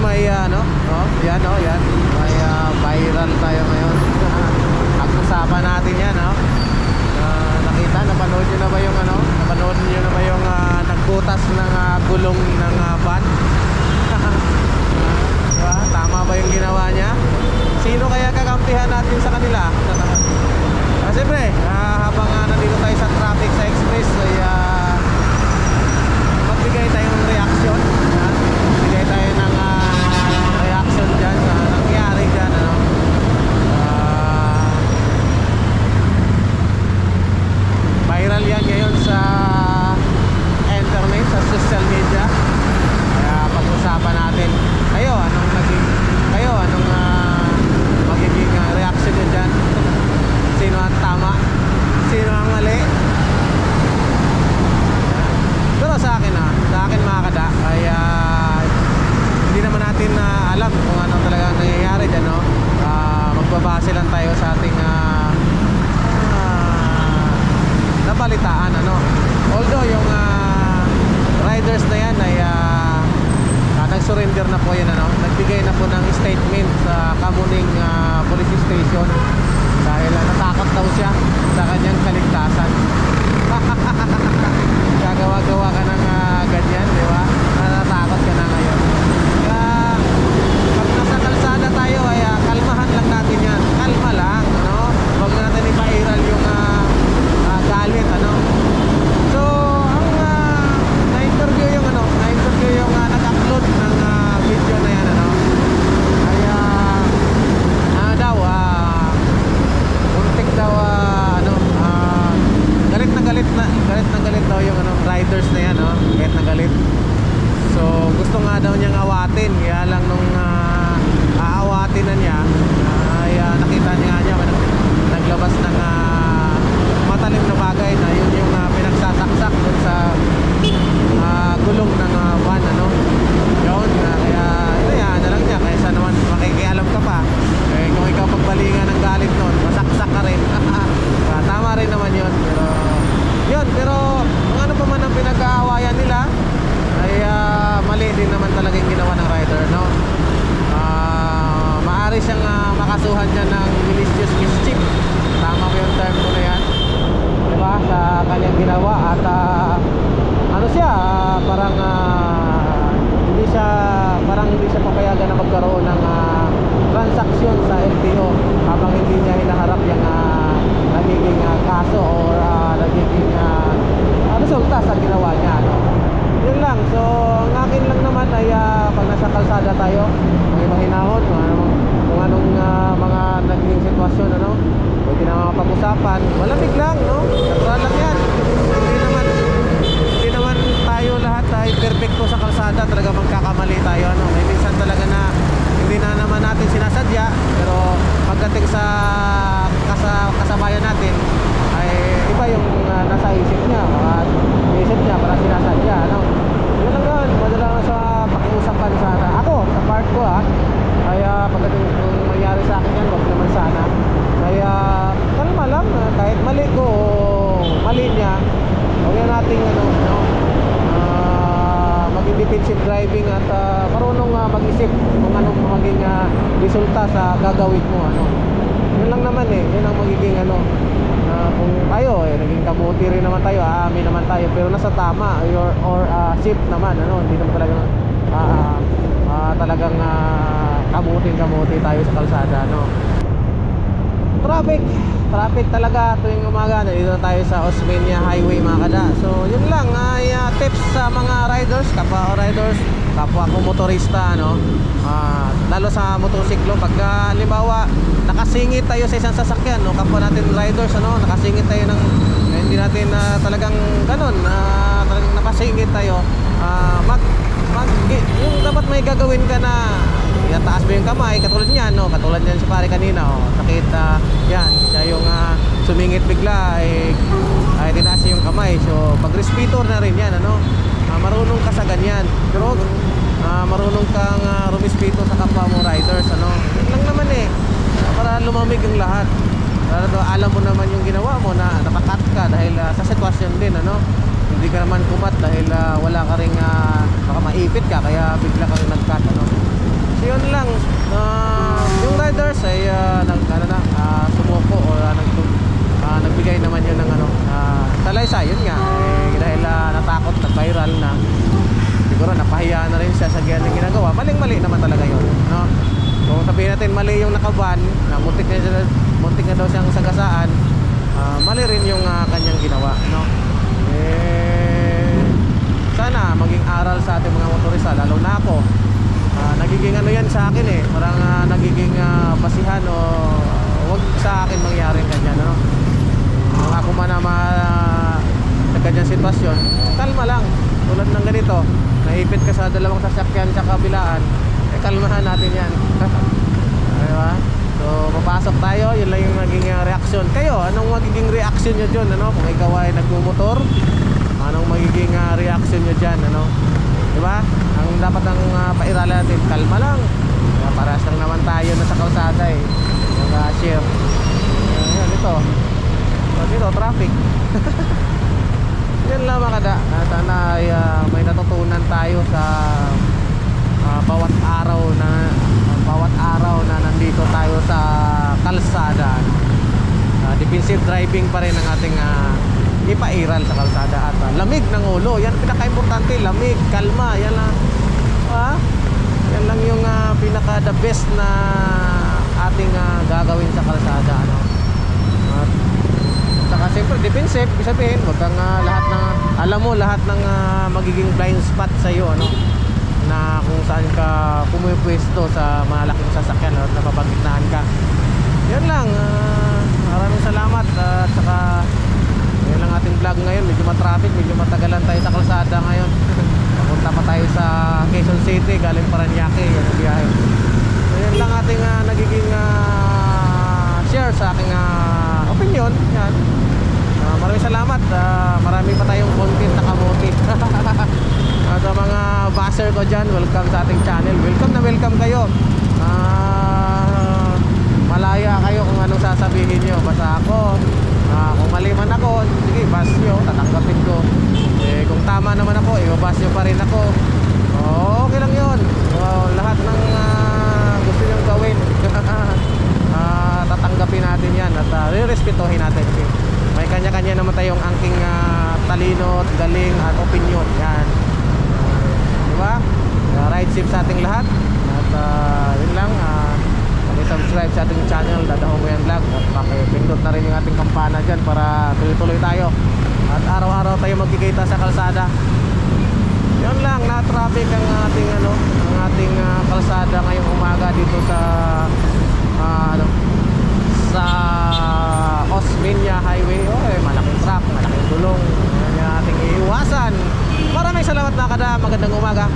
may ah, ano, oh, yan oh, yan. May ah, viral tayo ngayon. Pag-usapan natin yan, oh. Ah, nakita, napanood nyo na ba yung ano? Napanood nyo na ba yung ah, nagbutas ng ah, gulong ng ah, van? diba? Tama ba yung ginawa niya? Sino kaya kakampihan natin sa kanila? Ah, siyempre, ah, habang ah, nandito tayo sa traffic sa express ay ah, magbigay tayo ng reaction. Yan. Magbigay tayo ng ah, reaction dyan sa nangyari dyan. Ano? Ah, viral yan ngayon sa internet, sa social media. Kaya pag-usapan natin. Kayo, anong naging kayo, anong ah, magiging ah, reaction nyo dyan? Sino ang tama? Sino ang mali? Pero sa akin ah, sa akin mga kada, ay ah, hindi naman natin na alam kung ano talaga ang nangyayari dyan, no? Ah, magbabase lang tayo sa ating ah, ah, nabalitaan, ano? Although yung ah, riders na yan ay ah, ah, nag-surrender na po yan, ano? Nagbigay na po ng statement sa Kamuning ah, Police Station dahil ah, natakot daw siya sa kanyang kaligtasan. Gagawa-gawa ka ng ah, ganyan, di ba? Natatakot ka na ngayon. Kaya, pag nasa kalsada tayo, ay ah, kalmahan lang natin yan. Kalma lang, ano? Huwag na natin ipairal yung ah, ah, galit, ano? So, ang ah, na-interview yung ano, na-interview yung ah, nag-upload ng ah, video na yan, ano? Ay, ah, ano daw, ah, Muntik daw ah, ano, ah, galit na galit na galit na galit daw yung ano, riders na yan, no? Galit na galit. So, gusto nga daw niyang awatin, kaya lang nung ah, aawatin na niya, ay ah, nakita niya nga niya nag- naglabas ng ah, matalim na bagay na yun yung ah, pinagsasaksak dun sa ah, gulong ng ah, van, ano? Yun, ah, kaya inayaan na lang niya, kaysa naman makikialam ka pa. Eh, kung ikaw pagbalingan ng galit nun, masaksak ka rin. Ah, tama rin naman yun, pero yun, pero kung ano pa man ang pinag-aawayan nila, ay ah, mali din naman talaga yung ginawa ng rider, no? Ah, maaari siyang ah, makasuhan malicious mischief. Tama ba yung term ko na yan? Diba? Sa kanyang ginawa at ah, ano siya, ah, parang ah, hindi siya parang hindi siya papayagan na magkaroon ng ah, transaksyon sa LTO habang hindi niya hinaharap yung ah, nagiging ah, kaso or ah, nagiging ah, ah, resulta sa ginawa niya ano. Yun lang. So, ang akin lang naman ay ah, pag nasa kalsada tayo, may mahinahon kung anong, kung anong ah, mga naging sitwasyon ano. Pwede pag-usapan. Malamig lang, no? Natural lang yan. Hindi naman hindi naman tayo lahat ay perfecto sa kalsada. Talaga magkakamali tayo ano. May minsan talaga na hindi na naman natin sinasadya, pero pagdating sa kasa, kasabayan natin ay iba yung ah, nasa isip niya, mga isip niya para sinasadya, ano. Yun lang yun, madala lang sa pakiusapan sana. Ako, sa part ko ah, ay ah, pagdating kung mangyari sa akin yan, wag naman sana. Kaya kalma lang, ah, kahit mali ko o mali niya, huwag na nating ano, no, ah, maging defensive driving at ah, marunong ah, mag-isip kung anong maging ah, resulta sa gagawin mo ano. Yun lang naman eh, yun ang magiging ano ah, kung tayo eh naging kabuti rin naman tayo, aamin naman tayo pero nasa tama or or ah, safe naman ano, hindi naman talagang ah, ah, talagang ah, kamuting-kamuti tayo sa kalsada no. Traffic, traffic talaga tuwing umaga. Dito na tayo sa Osmeña Highway mga kada. So, yun lang ay ah, tips sa mga riders, kapwa riders, kapwa ko motorista, no. Ah, lalo sa motorsiklo pagka halimbawa nakasingit tayo sa isang sasakyan, no, kapwa natin riders, ano, nakasingit tayo ng eh, hindi natin na talagang ganun, na talagang nakasingit tayo. Ah, mag mag yung dapat may gagawin ka na itataas mo yung kamay? Katulad niyan no? Katulad niyan si pare kanina oh. Sakit yan siya yung ah, sumingit bigla ay ay tinaas yung kamay. So pag respitor na rin yan ano? Ah, marunong ka sa ganyan. Pero ah, marunong kang uh, rumispito sa kapwa mo riders ano? Yun lang naman eh. Para lumamig ang lahat. Lalo to, alam mo naman yung ginawa mo na nakakat ka dahil ah, sa sitwasyon din ano? Hindi ka naman kumat dahil ah, wala ka ring ah, baka maipit ka kaya bigla ka rin nag-cut ano So yun lang uh, yung riders ay uh, nag ano na uh, sumuko o uh, nag uh, nagbigay naman yun ng ano uh, talaysa yun nga eh, dahil uh, natakot na viral na siguro napahiya na rin siya sa ganyan ginagawa maling mali naman talaga yun no? so sabihin natin mali yung nakaban na muntik na, siya, muntik na daw siyang sagasaan uh, mali rin yung uh, kanyang ginawa no? eh ah, basihan o wag sa akin mangyari ganyan. No? Kung ako man na ma- sa ganyang sitwasyon, kalma lang. Tulad ng ganito, naipit ka sa dalawang sasakyan sa kabilaan, eh kalmahan natin yan. Di ba? So, papasok tayo, yun lang yung naging uh, reaksyon. Kayo, anong magiging reaksyon nyo dyan? Ano? Kung ikaw ay nagmumotor, anong magiging uh, reaksyon nyo dyan? Ano? Di ba? Ang dapat ang uh, pairala natin, kalma lang. Parehas lang naman tayo na sa kalsada eh. Mag-share. Yan, ito. Dito, traffic. Yan lang mga kada. Sana ay ah, may natutunan tayo sa ah, bawat araw na bawat araw na nandito tayo sa kalsada. Ah, defensive driving pa rin ang ating ah, ipairal sa kalsada at ah, lamig ng ulo. Yan pinaka-importante, lamig, kalma. Yan lang. Ah, yan lang yung ah, pinaka the best na ating ah, gagawin sa kalsada ano. At Saka siyempre defensive, ibig sabihin, wag kang ah, lahat ng alam mo lahat ng ah, magiging blind spot sa iyo ano na kung saan ka pumipwesto sa malaking sasakyan at napapagitnaan ka. Yan lang. ah, maraming salamat at saka yun lang ating vlog ngayon. Medyo matraffic, medyo matagalan tayo sa kalsada ngayon. Papunta pa tayo sa Quezon City, galing Paranaque, yan ang biyahe. So, yan lang ating ah, nagiging ah, share sa aking ah, opinion. Yan. Ah, maraming salamat. Ah, marami pa tayong content na kamuti. Ah, sa mga basher ko dyan, welcome sa ating channel. Welcome na welcome kayo. Ah, malaya kayo kung anong sasabihin nyo. Basta ako, ah, kung mali man ako, sige, bas nyo, tatanggapin ko. Eh, kung tama naman ako, ibabas nyo pa rin ako. Okay lang yun. Oh, lahat ng ah, gusto nyong gawin. Ah, tatanggapin natin yan at uh, respetuhin natin. Okay? May kanya-kanya naman tayong angking ah, talino, at galing at opinion. Yan. Di ba? Uh, ride safe sa ating lahat. At uh, yun lang. Uh, subscribe sa ating channel, Dadahong Kuyan Vlog. At pakipindot na rin yung ating kampana dyan para tuloy-tuloy tayo. At araw-araw tayo magkikita sa kalsada. Yun lang, na-traffic ang ating ano, ang ating ah, kalsada ngayong umaga dito sa ah, ano, sa Osmeña Highway. Oh, eh, malaking truck, malaking gulong. Yan ating iiwasan. Maraming salamat mga kada. Magandang umaga.